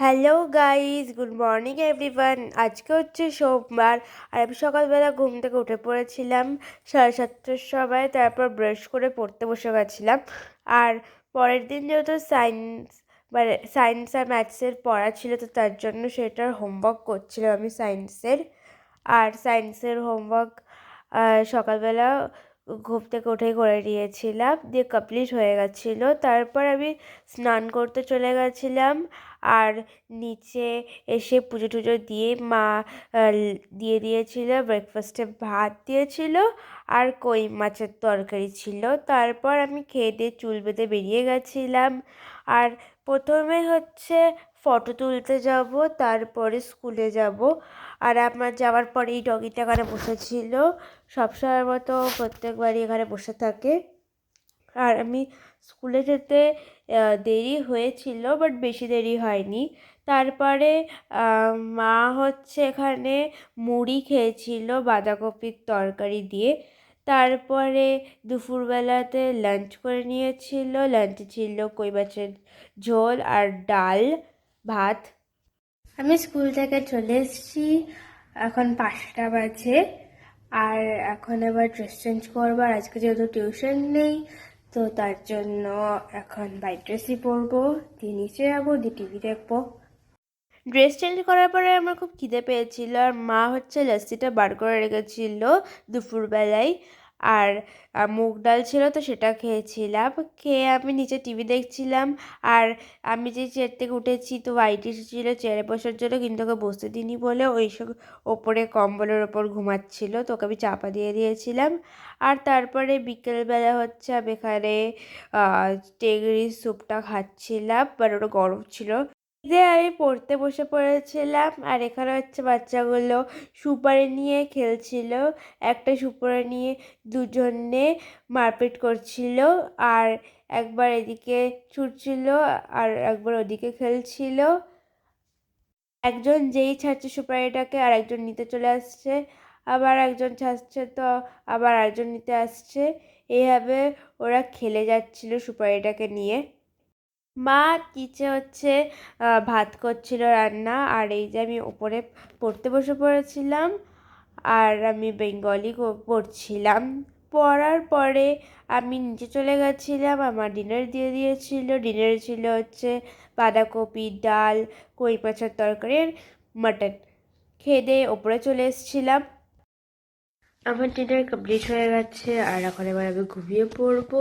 Hello guys good morning everyone আজকে হচ্ছে সোমবার। আর আমি সকালবেলা ঘুম থেকে উঠে পড়েছিলাম সাড়ে সাতটার সময়, তারপর ব্রাশ করে পড়তে বসে গেছিলাম। আর পরের দিন যেহেতু সায়েন্স মানে সায়েন্স আর ম্যাথসের পড়া ছিল, তো তার জন্য সেটার হোমওয়ার্ক করছিলাম আমি সায়েন্সের আর সায়েন্সের হোমওয়ার্ক সকালবেলা ঘুম থেকে উঠে করে নিয়েছিলাম। দিয়ে কমপ্লিট হয়ে গেছিল। তারপর আমি স্নান করতে চলে গেছিলাম। আর নিচে এসে পুজো টুজো দিয়ে মা দিয়ে দিয়েছিল ব্রেকফাস্টে ভাত দিয়েছিল আর কই মাছের তরকারি ছিল। তারপর আমি খেয়ে দিয়ে চুল বেঁধে বেরিয়ে গেছিলাম। আর প্রথমে হচ্ছে ফটো তুলতে যাব, তারপরে স্কুলে যাব। আর আমার যাওয়ার পরে এই ডগিটা এখানে বসেছিল। সবসময়ের মতো প্রত্যেকবারই এখানে বসে থাকে। আর আমি স্কুলে যেতে দেরি হয়েছিল বাট বেশি দেরি হয়নি। তারপরে মা হচ্ছে এখানে মুড়ি খেয়েছিল, বাঁধাকপির তরকারি দিয়ে। তারপরে দুপুরবেলাতে লাঞ্চ করে নিয়েছিল লাঞ্চে ছিল কই মাছের ঝোল আর ডাল, ভাত। আমি স্কুল থেকে চলে এসেছি, এখন পাঁচটা বাজে। আর এখন আবার ড্রেস চেঞ্জ করব, আর আজকে যেহেতু টিউশন নেই তো তার জন্য এখন বাইক ড্রেসই পরবো, দিয়ে নিচে যাব, দিয়ে টিভি দেখব। ড্রেস চেঞ্জ করার পরে আমার খুব খিদে পেয়েছিল, আর মা হচ্ছে লস্যিটা বার করে রেখেছিল দুপুরবেলায়। আর মুগ ডাল ছিল তো সেটা খেয়েছিলাম। খেয়ে আমি নিচে টিভি দেখছিলাম আর আমি যে চেয়ার থেকে উঠেছি তো হোয়াইট ছিল চেয়ারে বসার জন্য কিন্তু ওকে বসতে দিইনি বলে ওই সব ওপরে কম্বলের ওপর ঘুমাচ্ছিল তো ওকে আমি চাপা দিয়ে দিয়েছিলাম। আর তারপরে বিকেলবেলা হচ্ছে আমি এখানে টেগরি স্যুপটা খাচ্ছিলাম বাট ওটা গরম ছিল। দিয়ে আমি পড়তে বসে পড়েছিলাম, আর এখানে হচ্ছে বাচ্চাগুলো সুপারি নিয়ে খেলছিল। একটা সুপারি নিয়ে দুজনে মারপিট করছিল, আর একবার এদিকে ছুটছিল, আর একবার ওদিকে খেলছিল। একজন যেই ছাড়ছে সুপারিটাকে, আর একজন নিতে চলে আসছে। আবার একজন ছাড়ছে তো, আবার আরেকজন নিতে আসছে। এইভাবে ওরা খেলে যাচ্ছিল সুপারিটাকে নিয়ে। মা নিচে হচ্ছে ভাত করছিল রান্না, আর এই যে আমি ওপরে পড়তে বসে পড়েছিলাম, আর আমি বেঙ্গলি পড়ছিলাম। পড়ার পরে আমি নিচে চলে গেছিলাম, আমার ডিনার দিয়ে দিয়েছিল। ডিনারে ছিল হচ্ছে বাঁধাকপি, ডাল, কই মাছের তরকারি মাটন খেয়ে ওপরে চলে এসেছিলাম। আমার ডিনার কমপ্লিট হয়ে গেছে, আর এখন এবার আমি ঘুমিয়ে পড়ব।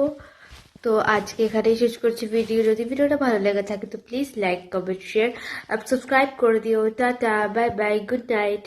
তো আজকে এখানেই শেষ করছি ভিডিও যদি ভিডিওটা ভালো লেগে থাকে, তো প্লিজ লাইক কমেন্ট শেয়ার আর সাবস্ক্রাইব করে দিও। Tata bye bye good night